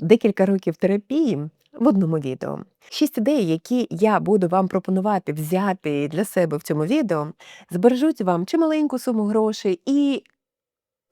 декілька років терапії в одному відео. Шість ідей, які я буду вам пропонувати взяти для себе в цьому відео, збережуть вам чималеньку суму грошей і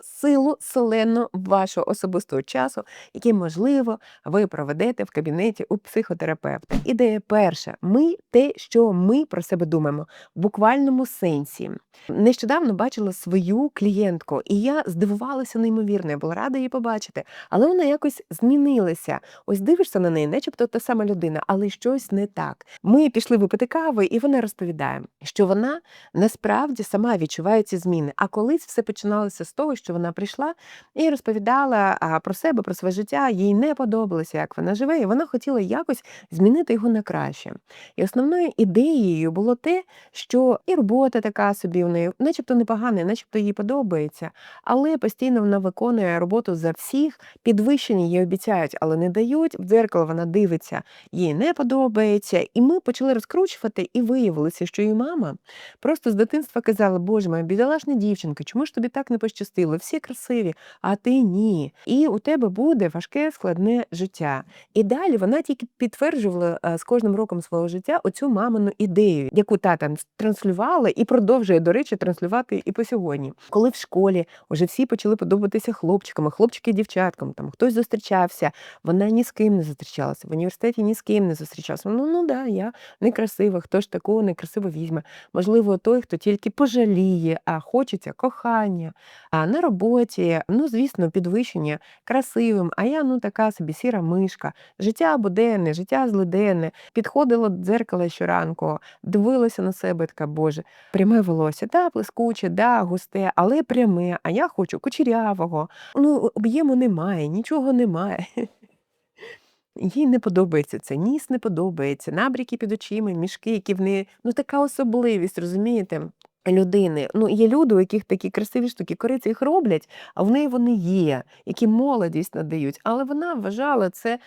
силу селену вашого особистого часу, який, можливо, ви проведете в кабінеті у психотерапевта. Ідея перша: ми те, що ми про себе думаємо, в буквальному сенсі. Нещодавно бачила свою клієнтку, і я здивувалася неймовірно, я була рада її побачити, але вона якось змінилася. Ось дивишся на неї, начебто та сама людина, але щось не так. Ми пішли випити кави, і вона розповідає, що вона насправді сама відчуває ці зміни. А колись все починалося з того, що вона прийшла і розповідала про себе, про своє життя. Їй не подобалося, як вона живе, і вона хотіла якось змінити його на краще. І основною ідеєю було те, що і робота така собі в неї, начебто непогана, начебто їй подобається, але постійно вона виконує роботу за всіх, підвищення їй обіцяють, але не дають. В дзеркало вона дивиться, їй не подобається. І ми почали розкручувати, і виявилося, що її мама просто з дитинства казала: Боже моя бідолашна дівчинка, чому ж тобі так не пощастило? Всі красиві, а ти ні. І у тебе буде важке, складне життя. І далі вона тільки підтверджувала е, з кожним роком свого життя оцю мамину ідею, яку тата транслювала і продовжує, до речі, транслювати і по сьогодні. Коли в школі вже всі почали подобатися хлопчикам, хлопчики дівчаткам, там хтось зустрічався, вона ні з ким не зустрічалася. В університеті ні з ким не зустрічалася. Ну ну да, я некрасива, хто ж такого некрасиво візьме. Можливо, той, хто тільки пожаліє, а хочеться кохання. А на роботі, ну звісно, підвищення красивим. А я ну така собі сіра мишка, життя буденне, життя злиденне. Підходила до дзеркала щоранку, дивилася на себе, така боже, пряме волосся, да, блискуче, да, густе, але пряме. А я хочу кучерявого. Ну, об'єму немає, нічого немає. Їй не подобається це, ніс не подобається, набріки під очима, мішки, які в неї ну така особливість, розумієте? Людини, ну є люди, у яких такі красиві штуки, кориці їх роблять, а в неї вони є, які молодість надають. Але вона вважала це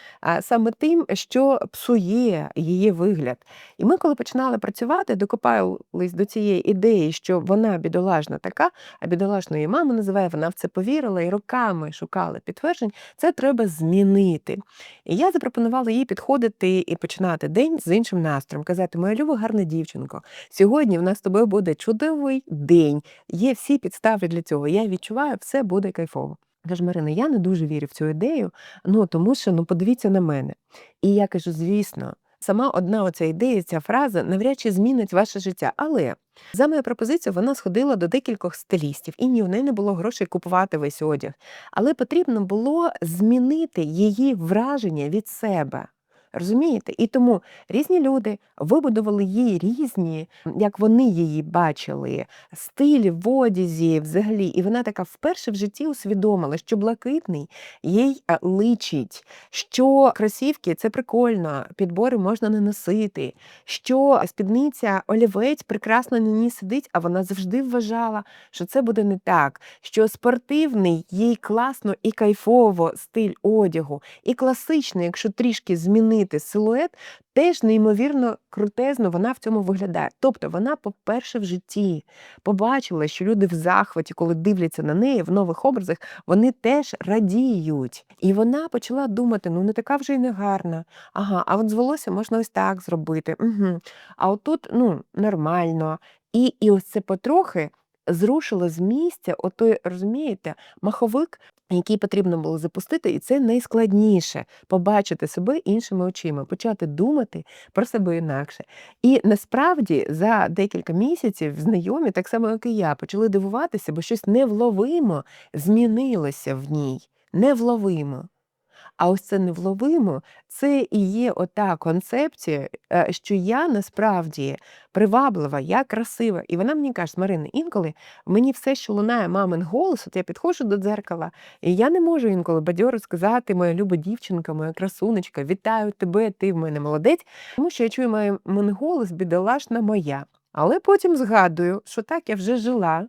саме тим, що псує її вигляд. І ми, коли починали працювати, докопались до цієї ідеї, що вона бідолажна така, а бідолашну її мама називає, вона в це повірила і роками шукала підтверджень. Це треба змінити. І я запропонувала їй підходити і починати день з іншим настроєм, казати: Моя люба гарна дівчинко, сьогодні в нас з тобою буде чудовий день. Є всі підстави для цього. Я відчуваю, все буде кайфово. Каже, Марина, я не дуже вірю в цю ідею, ну тому що ну подивіться на мене. І я кажу, звісно, сама одна оця ідея, ця фраза навряд чи змінить ваше життя. Але за мою пропозицію вона сходила до декількох стилістів, і ні, у неї не було грошей купувати весь одяг. Але потрібно було змінити її враження від себе. Розумієте? І тому різні люди вибудували їй різні, як вони її бачили, стилі в одязі взагалі. І вона така вперше в житті усвідомила, що блакитний їй е, личить, що кросівки це прикольно, підбори можна не носити, що спідниця олівець прекрасно на ній сидить, а вона завжди вважала, що це буде не так, що спортивний їй класно і кайфово стиль одягу, і класичний, якщо трішки змінити силует, теж неймовірно крутезно вона в цьому виглядає. Тобто вона, по-перше, в житті побачила, що люди в захваті, коли дивляться на неї в нових образах, вони теж радіють. І вона почала думати: ну не така вже й не гарна. Ага, а от з волосся можна ось так зробити. Угу. А отут ну, нормально. І, І ось це потрохи. Зрушило з місця, отой, розумієте, маховик, який потрібно було запустити, і це найскладніше побачити себе іншими очима, почати думати про себе інакше. І насправді за декілька місяців знайомі, так само як і я, почали дивуватися, бо щось невловимо змінилося в ній. Невловимо. А ось це невловимо, це і є ота концепція, е, що я насправді приваблива, я красива. І вона мені каже, Марина, інколи мені все, що лунає мамин голос, от я підходжу до дзеркала, і я не можу інколи бадьоро сказати, моя люба дівчинка, моя красунечка, вітаю тебе, ти в мене молодець, тому що я чую мамин голос, бідолашна моя. Але потім згадую, що так я вже жила.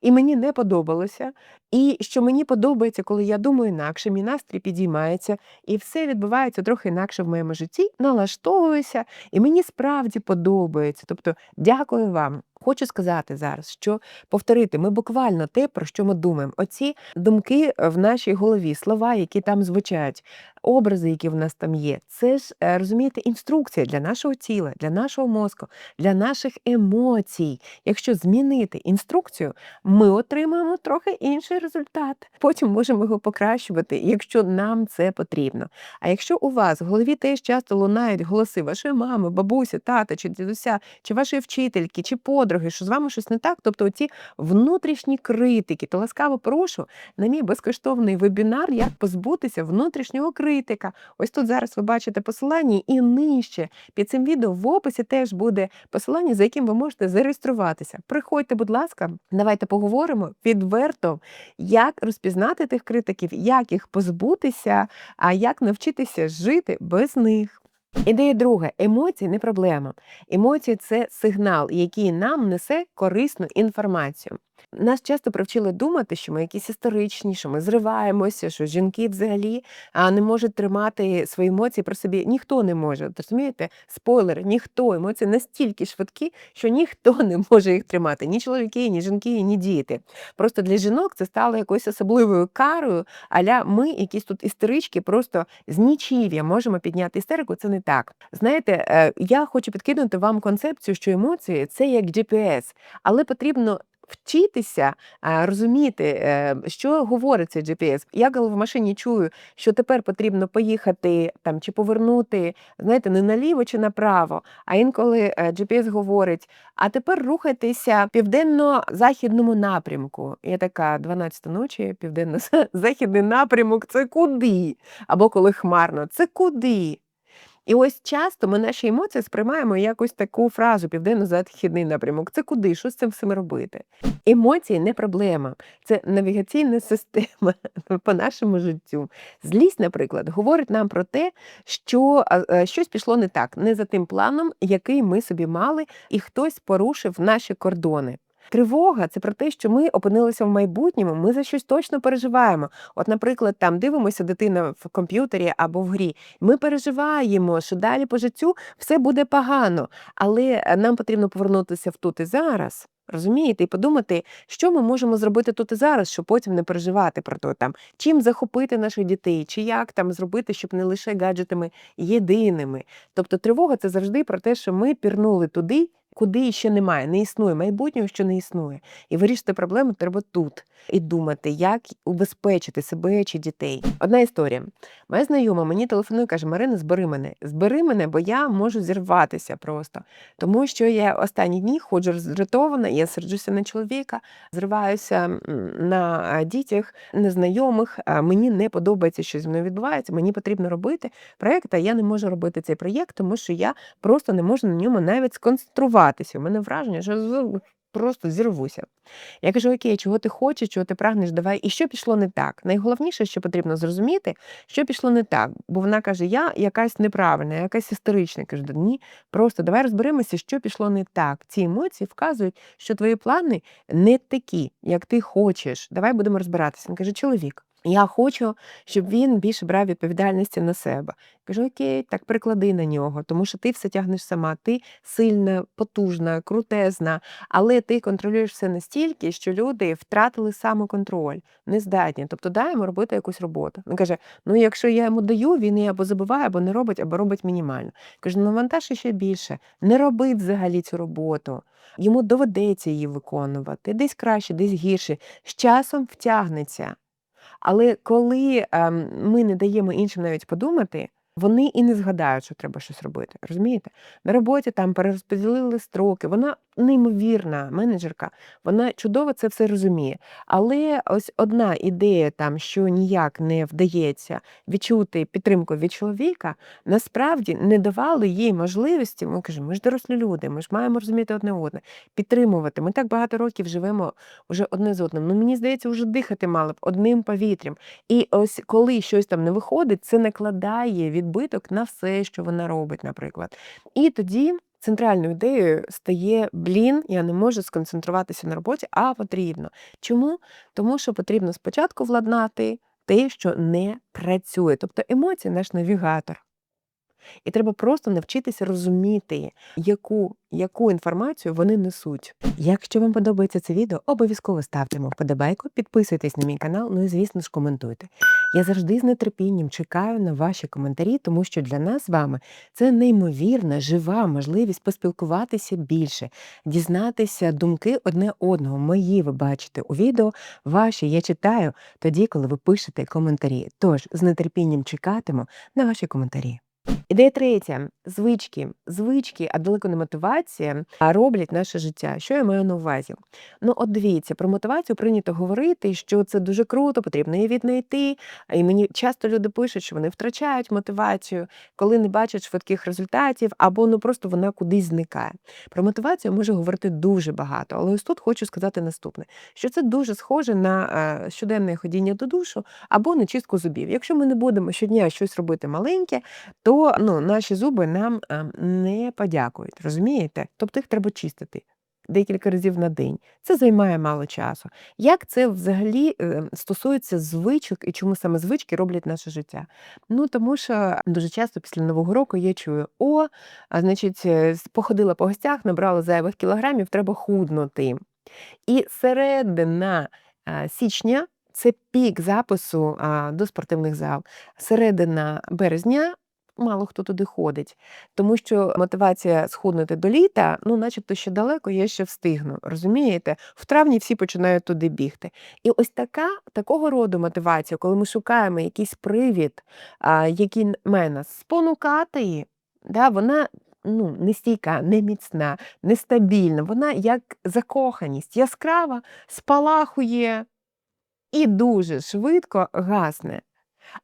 І мені не подобалося, і що мені подобається, коли я думаю інакше, мій настрій підіймається, і все відбувається трохи інакше в моєму житті, налаштовуюся, і мені справді подобається. Тобто, дякую вам Хочу сказати зараз, що повторити ми буквально те, про що ми думаємо. Оці думки в нашій голові, слова, які там звучать, образи, які в нас там є, це ж е, розумієте, інструкція для нашого тіла, для нашого мозку, для наших емоцій. Якщо змінити інструкцію, ми отримаємо трохи інший результат. Потім можемо його покращувати, якщо нам це потрібно. А якщо у вас в голові теж часто лунають голоси вашої мами, бабусі, тата чи дідуся, чи вашої вчительки, чи подруги, що з вами щось не так, тобто оці внутрішні критики, то ласкаво прошу на мій безкоштовний вебінар, як позбутися внутрішнього критика. Ось тут зараз ви бачите посилання, і нижче під цим відео в описі теж буде посилання, за яким ви можете зареєструватися. Приходьте, будь ласка, давайте поговоримо відверто, як розпізнати тих критиків, як їх позбутися, а як навчитися жити без них. Ідея друга: емоції не проблема. Емоції це сигнал, який нам несе корисну інформацію. Нас часто привчили думати, що ми якісь історичні, що ми зриваємося, що жінки взагалі не можуть тримати свої емоції про собі. Ніхто не може. Розумієте? Спойлер, ніхто емоції настільки швидкі, що ніхто не може їх тримати. Ні чоловіки, ні жінки, ні діти. Просто для жінок це стало якоюсь особливою карою. Аля ми, якісь тут істерички, просто з нічів'я можемо підняти істерику. Це не так. Знаєте, е, я хочу підкинути вам концепцію, що емоції це як GPS, але потрібно вчитися розуміти, е, що говорить цей GPS. Я коли в машині чую, що тепер потрібно поїхати там чи повернути, знаєте, не наліво чи направо, а інколи е, GPS говорить: а тепер рухайтеся в південно-західному напрямку. Я така 12 ночі, південно-західний напрямок це куди? Або коли хмарно, це куди? І ось часто ми наші емоції сприймаємо якось таку фразу південно-західний напрямок. Це куди? Що з цим всім робити? Емоції не проблема, це навігаційна система по нашому життю. Злість, наприклад, говорить нам про те, що щось пішло не так, не за тим планом, який ми собі мали, і хтось порушив наші кордони. Тривога це про те, що ми опинилися в майбутньому, ми за щось точно переживаємо. От, наприклад, там дивимося дитина в комп'ютері або в грі. Ми переживаємо, що далі по життю все буде погано, але е, нам потрібно повернутися в тут і зараз. Розумієте, і подумати, що ми можемо зробити тут і зараз, щоб потім не переживати про то, там чим захопити наших дітей, чи як там зробити, щоб не лише гаджетами єдиними. Тобто тривога це завжди про те, що ми пірнули туди, куди ще немає, не існує майбутнього, що не існує. І вирішити проблему треба тут і думати, як убезпечити себе чи дітей. Одна історія. Моя знайома мені телефонує, каже: Марина, збери мене, збери мене, бо я можу зірватися просто. Тому що я останні дні ходжу роздратована, я серджуся на чоловіка, зриваюся на дітях незнайомих. Мені не подобається, що зі мною відбувається. Мені потрібно робити проєкт, а я не можу робити цей проєкт, тому що я просто не можу на ньому навіть сконцентруватися. У мене враження, що просто зірвуся. Я кажу: Окей, чого ти хочеш, чого ти прагнеш, давай. І що пішло не так? Найголовніше, що потрібно зрозуміти, що пішло не так. Бо вона каже: Я якась неправильна, якась історична. Я кажу, ні, просто давай розберемося, що пішло не так. Ці емоції вказують, що твої плани не такі, як ти хочеш. Давай будемо розбиратися. Він каже, чоловік. Я хочу, щоб він більше брав відповідальності на себе. Кажу, окей, так приклади на нього, тому що ти все тягнеш сама. Ти сильна, потужна, крутезна, але ти контролюєш все настільки, що люди втратили самоконтроль, не здатні. Тобто дай йому робити якусь роботу. Він каже: ну якщо я йому даю, він її або забуває, або не робить, або робить мінімально. Кажу, ну навантаж ще більше, не роби взагалі цю роботу. Йому доведеться її виконувати, десь краще, десь гірше. З часом втягнеться. Але коли ем, ми не даємо іншим навіть подумати, вони і не згадають, що треба щось робити. Розумієте? На роботі там перерозподілили строки. Вона неймовірна менеджерка, вона чудово це все розуміє. Але ось одна ідея, там, що ніяк не вдається відчути підтримку від чоловіка, насправді не давали їй можливості. Ми кажемо, ми ж дорослі люди, ми ж маємо розуміти одне одне, підтримувати. Ми так багато років живемо вже одне з одним. Ну мені здається, вже дихати мали б одним повітрям. І ось коли щось там не виходить, це накладає відбиток на все, що вона робить, наприклад. І тоді. Центральною ідеєю стає блін, я не можу сконцентруватися на роботі, а потрібно. Чому? Тому що потрібно спочатку владнати те, що не працює. Тобто емоції наш навігатор. І треба просто навчитися розуміти, яку, яку інформацію вони несуть. Якщо вам подобається це відео, обов'язково ставте йому вподобайку, підписуйтесь на мій канал, ну і звісно ж коментуйте. Я завжди з нетерпінням чекаю на ваші коментарі, тому що для нас з вами це неймовірна, жива можливість поспілкуватися більше, дізнатися думки одне одного. Мої ви бачите у відео, ваші я читаю тоді, коли ви пишете коментарі. Тож з нетерпінням чекатиму на ваші коментарі. Ідея третя звички. Звички, а далеко не мотивація, а роблять наше життя. Що я маю на увазі? Ну, от дивіться, про мотивацію прийнято говорити, що це дуже круто, потрібно її віднайти. І мені часто люди пишуть, що вони втрачають мотивацію, коли не бачать швидких результатів, або ну просто вона кудись зникає. Про мотивацію може говорити дуже багато, але ось тут хочу сказати наступне: що це дуже схоже на щоденне ходіння до душу або на чистку зубів. Якщо ми не будемо щодня щось робити маленьке, то ну, наші зуби нам е, не подякують, розумієте? Тобто їх треба чистити. Декілька разів на день. Це займає мало часу. Як це взагалі е, стосується звичок і чому саме звички роблять наше життя? Ну тому що дуже часто після нового року я чую: о, а значить, е, походила по гостях, набрала зайвих кілограмів, треба худнути. І середина січня це пік запису а, до спортивних зал. Середина березня мало хто туди ходить, тому що мотивація схуднути до літа, ну, начебто ще далеко, я ще встигну. Розумієте? В травні всі починають туди бігти. І ось така такого роду мотивація, коли ми шукаємо якийсь привід, який має спонукати, да, вона. Ну, не стійка, не міцна, нестабільна. Вона як закоханість, яскрава, спалахує і дуже швидко гасне.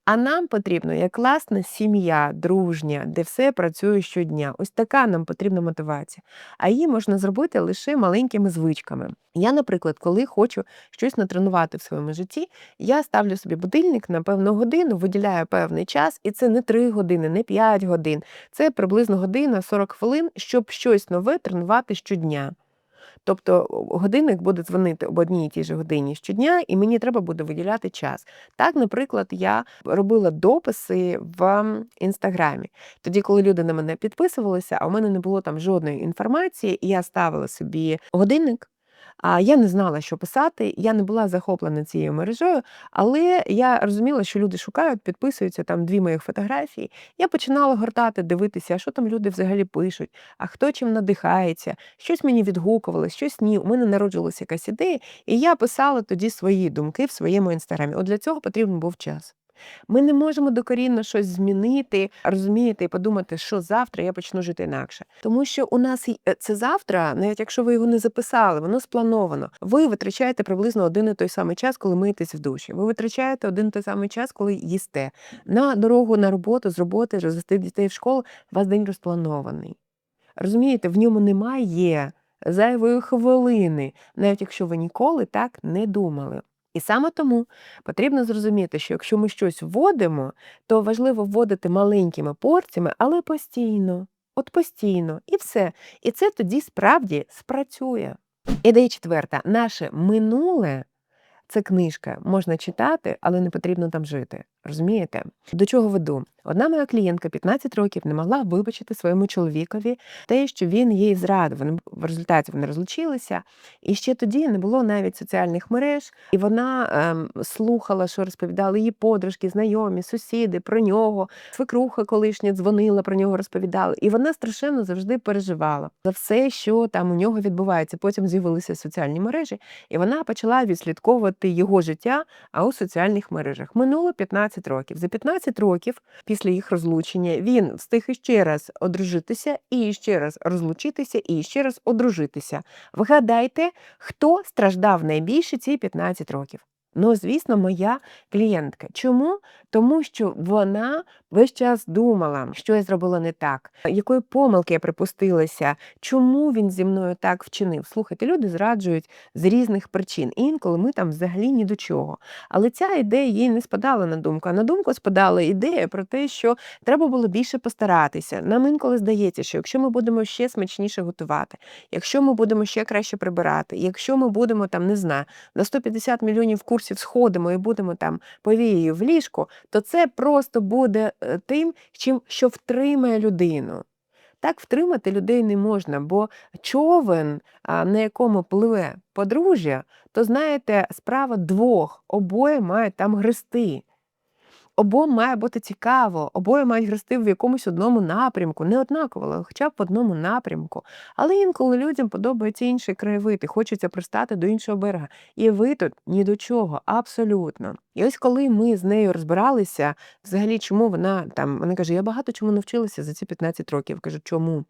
А нам потрібно як класна сім'я, дружня, де все працює щодня. Ось така нам потрібна мотивація. А її можна зробити лише маленькими звичками. Я, наприклад, коли хочу щось натренувати в своєму житті, я ставлю собі будильник на певну годину, виділяю певний час, і це не 3 години, не 5 годин. Це приблизно година 40 хвилин, щоб щось нове тренувати щодня. Тобто годинник буде дзвонити об одній і тій же годині щодня, і мені треба буде виділяти час. Так, наприклад, я робила дописи в інстаграмі. Тоді, коли люди на мене підписувалися, а у мене не було там жодної інформації, і я ставила собі годинник. А я не знала, що писати, я не була захоплена цією мережею, але я розуміла, що люди шукають, підписуються там дві моїх фотографії. Я починала гортати, дивитися, що там люди взагалі пишуть, а хто чим надихається, щось мені відгукувалось, щось ні. У мене народжилася якась ідея, і я писала тоді свої думки в своєму інстаграмі. От для цього потрібен був час. Ми не можемо докорінно щось змінити, розумієте, і подумати, що завтра я почну жити інакше. Тому що у нас е, це завтра, навіть якщо ви його не записали, воно сплановано. Ви витрачаєте приблизно один і той самий час, коли миєтесь в душі. Ви витрачаєте один і той самий час, коли їсте. На дорогу на роботу, з роботи, розвести дітей в школу, у вас день розпланований. Розумієте, в ньому немає зайвої хвилини, навіть якщо ви ніколи так не думали. І саме тому потрібно зрозуміти, що якщо ми щось вводимо, то важливо вводити маленькими порціями, але постійно. От постійно, і все. І це тоді справді спрацює. Ідея четверта. Наше минуле це книжка, можна читати, але не потрібно там жити. Розумієте? До чого веду? Одна моя клієнтка 15 років не могла вибачити своєму чоловікові те, що він їй зрадив. Вони в результаті вони розлучилися. І ще тоді не було навіть соціальних мереж, і вона ем, слухала, що розповідали її подружки, знайомі, сусіди про нього. Свекруха колишня дзвонила про нього, розповідала. І вона страшенно завжди переживала за все, що там у нього відбувається. Потім з'явилися соціальні мережі, і вона почала відслідковувати його життя, а у соціальних мережах. Минуло 15 років. За 15 років після їх розлучення він встиг іще раз одружитися, і ще раз розлучитися, і ще раз одружитися. Вгадайте, хто страждав найбільше ці 15 років? Ну, звісно, моя клієнтка. Чому? Тому що вона весь час думала, що я зробила не так, якої помилки я припустилася, чому він зі мною так вчинив. Слухайте, люди зраджують з різних причин. Інколи ми там взагалі ні до чого. Але ця ідея їй не спадала на думку. А на думку спадала ідея про те, що треба було більше постаратися. Нам інколи здається, що якщо ми будемо ще смачніше готувати, якщо ми будемо ще краще прибирати, якщо ми будемо там, не знаю, на 150 мільйонів курсів сходимо і будемо там повією в ліжку, то це просто буде тим, чим що втримає людину. Так втримати людей не можна, бо човен, на якому пливе подружжя, то знаєте, справа двох, обоє мають там грести. Обом має бути цікаво, обоє мають грести в якомусь одному напрямку, не однаково, але хоча б в одному напрямку. Але інколи людям подобається інший краєвид, і хочеться пристати до іншого берега. І ви тут ні до чого, абсолютно. І ось коли ми з нею розбиралися, взагалі, чому вона там, вона каже, я багато чому навчилася за ці 15 років. Кажу, чому?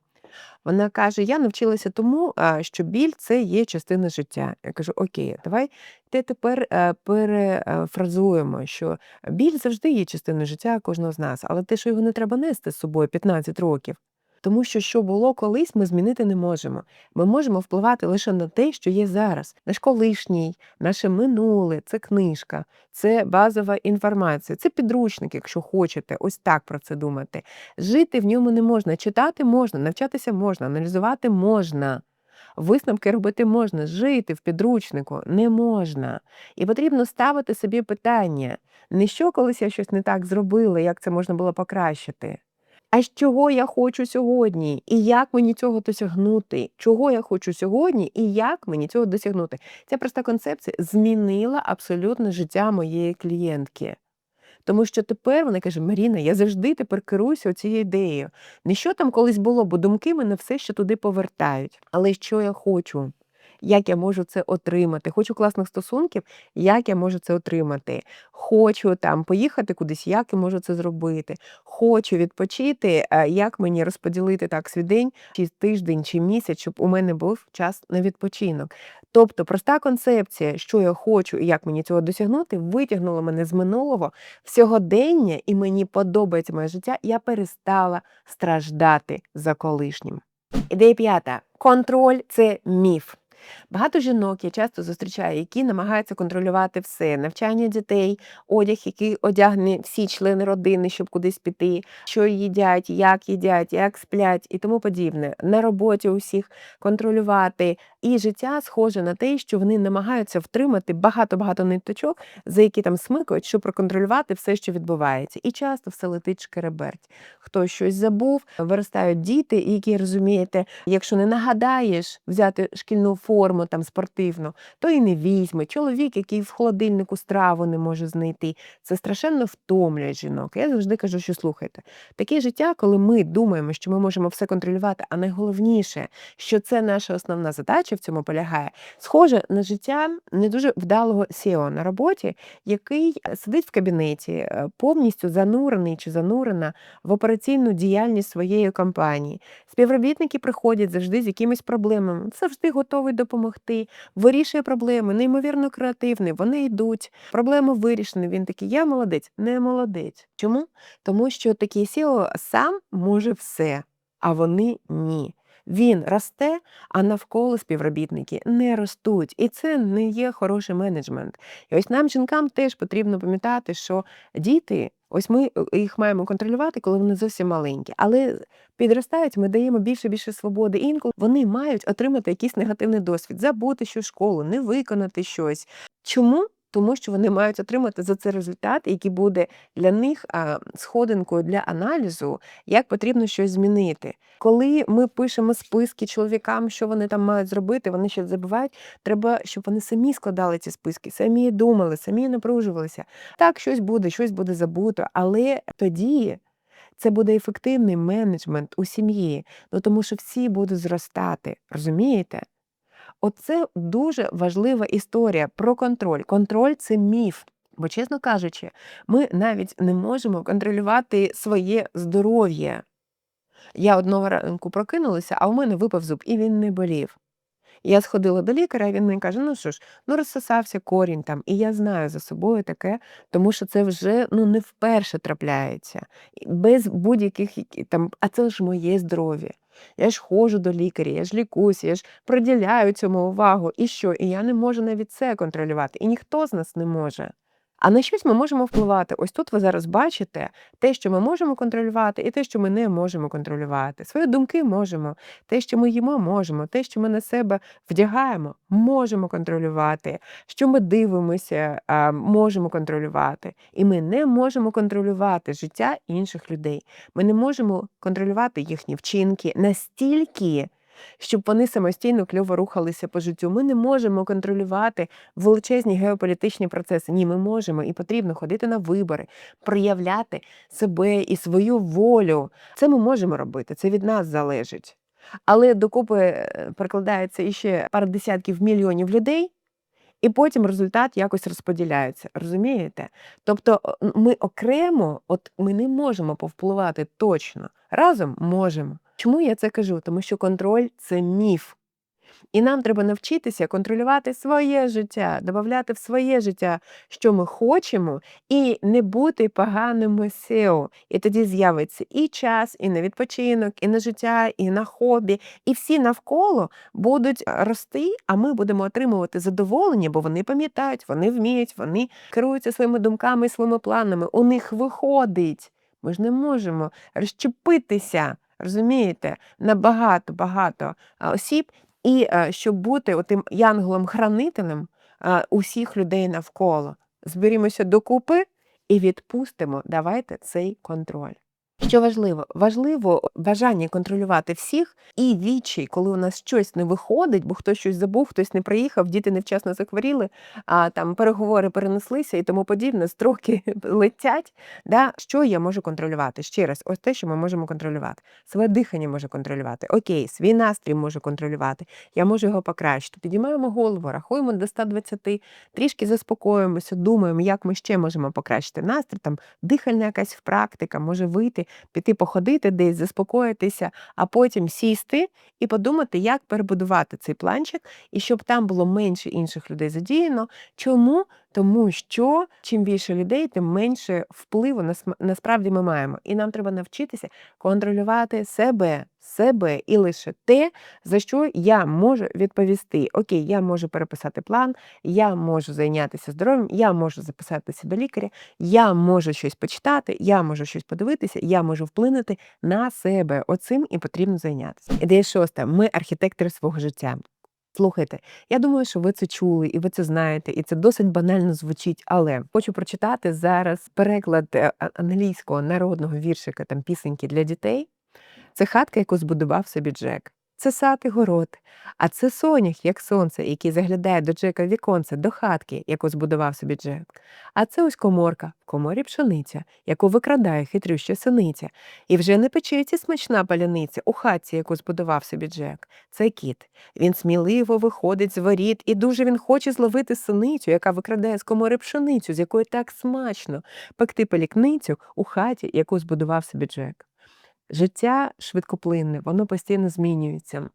Вона каже: Я навчилася тому, що біль це є частина життя. Я кажу: Окей, давай те тепер е, перефразуємо, що біль завжди є частиною життя кожного з нас, але те, що його не треба нести з собою 15 років. Тому що що було колись, ми змінити не можемо. Ми можемо впливати лише на те, що є зараз. Наш колишній, наше минуле, це книжка, це базова інформація, це підручник, якщо хочете, ось так про це думати. Жити в ньому не можна, читати можна, навчатися можна, аналізувати можна. Висновки робити можна, жити в підручнику не можна. І потрібно ставити собі питання: не що колись я щось не так зробила, як це можна було покращити. А чого я хочу сьогодні? І як мені цього досягнути? Чого я хочу сьогодні і як мені цього досягнути? Ця проста концепція змінила абсолютно життя моєї клієнтки. Тому що тепер вона каже: Маріна, я завжди тепер керуюся цією ідеєю. Не що там колись було, бо думки мене все ще туди повертають. Але що я хочу? Як я можу це отримати? Хочу класних стосунків, як я можу це отримати? Хочу там поїхати кудись, як я можу це зробити? Хочу відпочити, е, як мені розподілити так свій день, чи тиждень, чи місяць, щоб у мене був час на відпочинок. Тобто проста концепція, що я хочу і як мені цього досягнути, витягнула мене з минулого в сьогодення, і мені подобається моє життя. Я перестала страждати за колишнім. Ідея п'ята: контроль це міф. Багато жінок я часто зустрічаю, які намагаються контролювати все: навчання дітей, одяг, який одягне всі члени родини, щоб кудись піти, що їдять, як їдять, як сплять і тому подібне. На роботі усіх контролювати. І життя схоже на те, що вони намагаються втримати багато-багато ниточок, за які там смикають, щоб проконтролювати все, що відбувається. І часто все летить шкереберть. Хтось щось забув, виростають діти, які розумієте, якщо не нагадаєш взяти шкільну форму там спортивну, то і не візьме. Чоловік, який в холодильнику страву не може знайти, це страшенно втомлює жінок. Я завжди кажу, що слухайте, таке життя, коли ми думаємо, що ми можемо все контролювати, а найголовніше, що це наша основна задача в цьому полягає, схоже на життя не дуже вдалого SEO на роботі, який сидить в кабінеті, е, повністю занурений чи занурена в операційну діяльність своєї компанії. Співробітники приходять завжди з якимись проблемами, завжди готовий допомогти, вирішує проблеми, неймовірно креативний. Вони йдуть, проблема вирішена. Він такий, я молодець, не молодець. Чому? Тому що такий SEO сам може все, а вони ні. Він росте, а навколо співробітники не ростуть. І це не є хороший менеджмент. І ось нам, жінкам, теж потрібно пам'ятати, що діти, ось ми е, їх маємо контролювати, коли вони зовсім маленькі. Але підростають, ми даємо більше більше свободи. Інколи вони мають отримати якийсь негативний досвід, забути що школу, не виконати щось. Чому? Тому що вони мають отримати за це результат, який буде для них сходинкою для аналізу, як потрібно щось змінити. Коли ми пишемо списки чоловікам, що вони там мають зробити, вони щось забувають. Треба, щоб вони самі складали ці списки, самі думали, самі напружувалися. Так, щось буде, щось буде забуто, але тоді. Це буде ефективний менеджмент у сім'ї, ну тому що всі будуть зростати, розумієте? Оце дуже важлива історія про контроль. Контроль це міф. Бо, чесно кажучи, ми навіть не можемо контролювати своє здоров'я. Я одного ранку прокинулася, а у мене випав зуб, і він не болів. Я сходила до лікаря, він мені каже: ну що ж, ну розсосався корінь там. І я знаю за собою таке, тому що це вже ну не вперше трапляється. Без будь-яких там, а це ж моє здоров'я. Я ж ходжу до лікаря, я ж лікуюся, я ж приділяю цьому увагу. І що? І я не можу навіть це контролювати. І ніхто з нас не може. А на щось ми можемо впливати. Ось тут ви зараз бачите те, що ми можемо контролювати, і те, що ми не можемо контролювати. Свої думки можемо, те, що ми їмо, можемо, те, що ми на себе вдягаємо, можемо контролювати, що ми дивимося, можемо контролювати. І ми не можемо контролювати життя інших людей. Ми не можемо контролювати їхні вчинки настільки, щоб вони самостійно кльово рухалися по життю. Ми не можемо контролювати величезні геополітичні процеси. Ні, ми можемо і потрібно ходити на вибори, проявляти себе і свою волю. Це ми можемо робити, це від нас залежить. Але докупи е, прикладається іще пара десятків мільйонів людей. І потім результат якось розподіляється, розумієте? Тобто ми окремо, от ми не можемо повпливати точно, разом можемо. Чому я це кажу? Тому що контроль це міф. І нам треба навчитися контролювати своє життя, додати в своє життя, що ми хочемо, і не бути поганими SEO. І тоді з'явиться і час, і на відпочинок, і на життя, і на хобі. І всі навколо будуть рости, а ми будемо отримувати задоволення, бо вони пам'ятають, вони вміють, вони керуються своїми думками і своїми планами. У них виходить. Ми ж не можемо розчепитися. Розумієте, на багато багато осіб, і е, щоб бути отим янголом-хранителем усіх людей навколо. Зберімося докупи і відпустимо. Давайте цей контроль. Що важливо? Важливо бажання контролювати всіх і вічі, коли у нас щось не виходить, бо хтось щось забув, хтось не приїхав, діти невчасно захворіли, а там переговори перенеслися і тому подібне, строки летять. Да? Що я можу контролювати? Ще раз, ось те, що ми можемо контролювати. Своє дихання можу контролювати. Окей, свій настрій можу контролювати. Я можу його покращити. Підіймаємо голову, рахуємо до 120, трішки заспокоїмося, думаємо, як ми ще можемо покращити настрій. Там дихальна якась практика може вийти піти походити десь, заспокоїтися, а потім сісти і подумати, як перебудувати цей планчик, і щоб там було менше інших людей задіяно. Чому? Тому що чим більше людей, тим менше впливу насправді ми маємо. І нам треба навчитися контролювати себе, себе і лише те, за що я можу відповісти. Окей, я можу переписати план, я можу зайнятися здоров'ям, я можу записатися до лікаря, я можу щось почитати, я можу щось подивитися, я можу вплинути на себе. Оцим і потрібно зайнятися. Ідея шоста: ми архітектори свого життя. Слухайте, я думаю, що ви це чули і ви це знаєте, і це досить банально звучить. Але хочу прочитати зараз переклад е, англійського народного віршика там пісеньки для дітей. Це хатка, яку збудував собі Джек. Це сад і город, а це сонях, як сонце, який заглядає до Джека віконце, до хатки, яку збудував собі Джек. А це ось коморка, в коморі пшениця, яку викрадає хитрюща синиця. І вже не печеться смачна паляниця у хатці, яку збудував собі Джек. Це кіт. Він сміливо виходить з воріт, і дуже він хоче зловити синицю, яка викрадає з комори пшеницю, з якої так смачно пекти палікницю у хаті, яку збудував собі Джек. Життя швидкоплинне, воно постійно змінюється.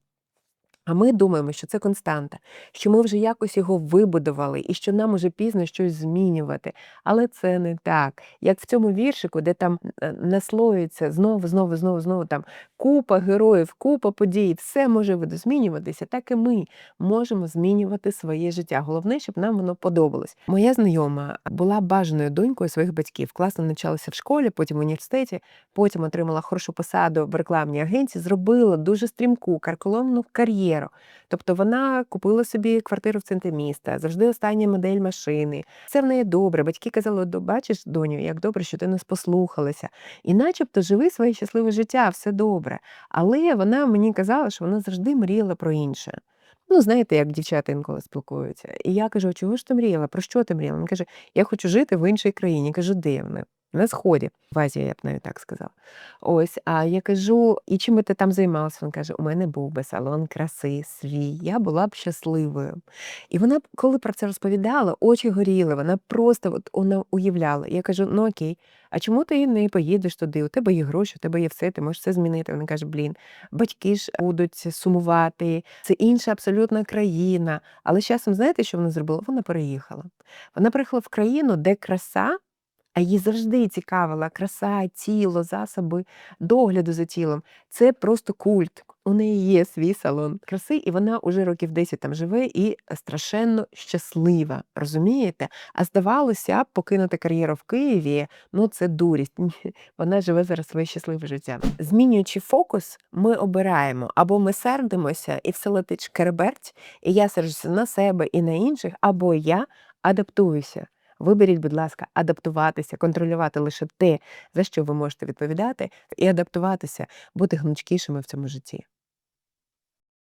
А ми думаємо, що це константа, що ми вже якось його вибудували і що нам уже пізно щось змінювати. Але це не так. Як в цьому віршику, де там е, наслоюється знову, знову, знову, знову там купа героїв, купа подій, все може видозмінюватися, так і ми можемо змінювати своє життя. Головне, щоб нам воно подобалось. Моя знайома була бажаною донькою своїх батьків. Класно навчалася в школі, потім в університеті, потім отримала хорошу посаду в рекламній агенції, зробила дуже стрімку карколомну кар'єру кар'єру. Тобто вона купила собі квартиру в центрі міста, завжди остання модель машини. Все в неї добре. Батьки казали, бачиш, доню, як добре, що ти нас послухалася. І начебто живи своє щасливе життя, все добре. Але вона мені казала, що вона завжди мріяла про інше. Ну, знаєте, як дівчата інколи спілкуються. І я кажу, чого ж ти мріяла? Про що ти мріяла? Він каже, я хочу жити в іншій країні. Я кажу, де вона? На сході, в Азії, я б навіть так сказала. Ось, а я кажу: "І чим би ти там займалася?" Він каже: "У мене був би салон краси свій, я була б щасливою". І вона, коли про це розповідала, очі горіли, вона просто от вона уявляла. Я кажу: "Ну окей, а чому ти не поїдеш туди? У тебе є гроші, у тебе є все, ти можеш все змінити". Вона каже: "Блін, батьки ж будуть сумувати, це інша абсолютно країна". Але з часом знаєте, що вона зробила? Вона переїхала. Вона приїхала в країну, де краса а її завжди цікавила краса, тіло, засоби догляду за тілом. Це просто культ. У неї є свій салон краси, і вона уже років 10 там живе і страшенно щаслива. Розумієте? А здавалося б, покинути кар'єру в Києві ну це дурість. Вона живе зараз своє щасливе життя. Змінюючи фокус, ми обираємо або ми сердимося, і все летить шкереберть, і я сержуся на себе і на інших, або я адаптуюся. Виберіть, будь ласка, адаптуватися, контролювати лише те, за що ви можете відповідати, і адаптуватися, бути гнучкішими в цьому житті.